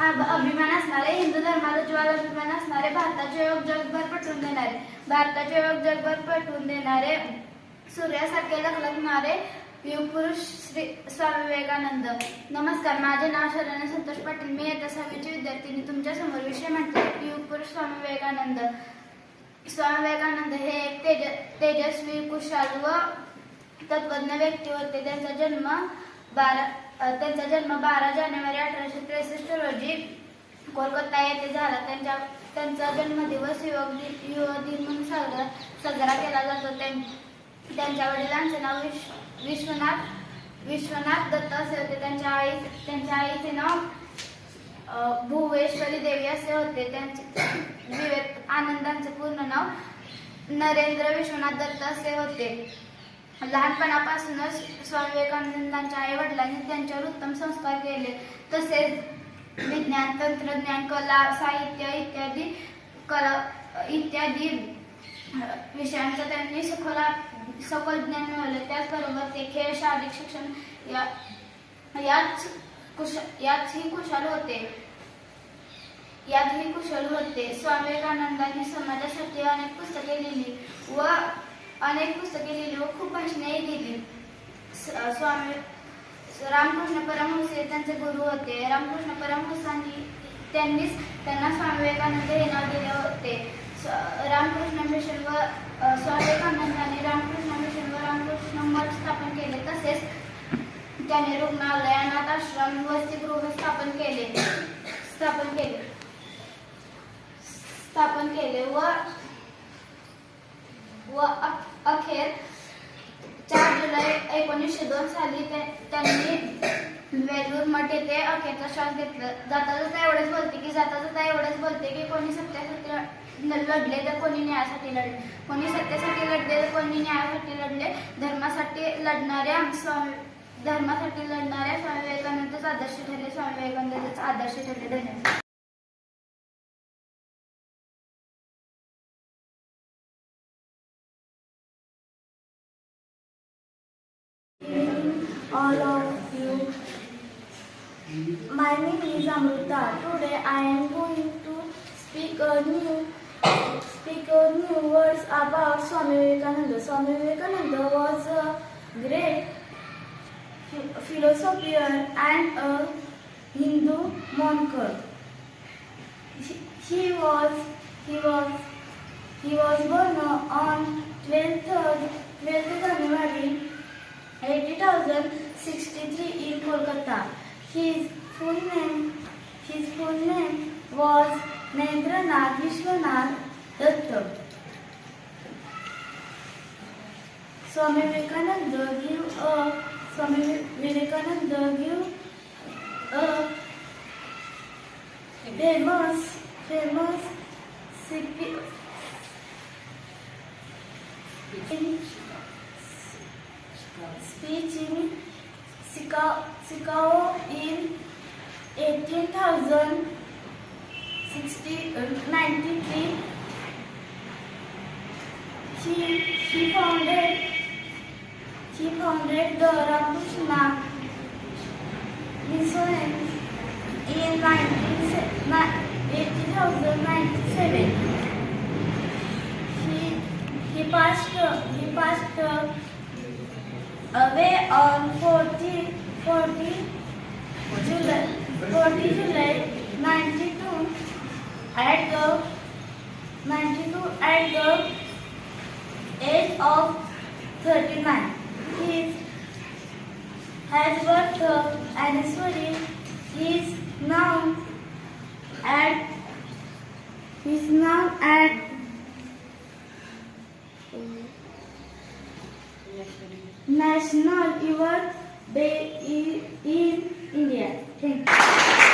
अभिमान असणारे हिंदू धर्माला ज्वाला अभिमान असणारे भारताचे योग जगभर पटवून देणारे. भारताचे योग जगभर पटवून देणारे सूर्यासारखे लखलखणारे युग पुरुष श्री स्वामी विवेकानंद. नमस्कार माझे नाव शरण संतोष पाटील. मी येत्या सहावीची विद्यार्थिनी तुमच्यासमोर विषय म्हटले युग पुरुष स्वामी विवेकानंद. स्वामी विवेकानंद हे एक तेज तेजस्वी कुशाल व तत्वज्ञ व्यक्ती होते. त्यांचा जन्म बारा त्यांचा जन्म बारा जानेवारी अठराशे त्रेसष्ट रोजी कोलकाता येथे झाला. त्यांच्या त्यांचा जन्मदिवस युवक दिन युवक दिन म्हणून साजरा साजरा केला जातो. त्यां- त्यांच्या वडिलांचे नाव विश्व विश्वनाथ विश्वनाथ दत्त असे होते. त्यांच्या आई त्यांच्या आईचे नाव भुवेश्वरी देवी असे होते. त्यांचे विवेक आनंदांचे पूर्ण नाव नरेंद्र विश्वनाथ दत्त असे होते. लहानपणापासूनच स्वामी विवेकानंदांच्या आई वडिलांनी त्यांच्यावर उत्तम संस्कार केले. तसेच विज्ञान तंत्रज्ञान कला साहित्य इत्यादी कला इत्यादी विषयांचा त्यांनी सखोल सखोल ज्ञान मिळवले. त्याचबरोबर ते खेळ शारीरिक शिक्षण या याच कुश याचही कुशल होते. यातही कुशल होते. स्वामी विवेकानंदांनी समाजासाठी अनेक पुस्तके लिहिली व अनेक पुस्तके लिहिली व खूप भाषणेही दिली. स्वामी रामकृष्ण परमहंस हे त्यांचे गुरु होते. रामकृष्ण परमहंसांनी त्यांनीच त्यांना स्वामी विवेकानंद हे नाव दिले होते. रामकृष्ण मिशन व स्वामी विवेकानंदांनी रामकृष्ण मिशन व रामकृष्ण मठ स्थापन केले. तसेच त्याने रुग्णालय अनाथ आश्रम वसतिगृह स्थापन केले. स्थापन केले. स्थापन केले व जुलै एकोणीसशे दोन साली ते- त्यांनी वेलूर मठ येथे अखेरचा श्वास घेतला. जाता जाता एवढेच बोलते की जाता जाता एवढेच बोलते की कोणी सत्यासाठी लढले तर कोणी न्यायासाठी लढले. कोणी सत्यासाठी लढले तर कोणी न्यायासाठी लढले. धर्मासाठी लढणाऱ्या स्वामी धर्मासाठी लढणाऱ्या स्वामी विवेकानंदच आदर्श ठरले. स्वामी विवेकानंदच आदर्श ठरले धन्यवाद. All of you. My name is Amrita. Today I am going to speak a new speak a new words about Swami Vivekananda. Swami Vivekananda was a great philosopher and a Hindu monk. He, he was he was he was born on 12th 12th January 80,063 in Kolkata. His full name, his full name was Nendranath Vishwanath Datta. Swami Vivekananda give a uh, Swami Vivekananda give a uh, famous famous CP, in speech in Chicago, Chicago in 18,093. Uh, he, he founded he founded the Ramakrishna Mission in 19, 1897. He he passed he passed uh, away on 40, 40 July, 40 July 92 at the 92 at the age of 39. He has birth anniversary. Is now at is now at National. Youth Day in in India. Thank you.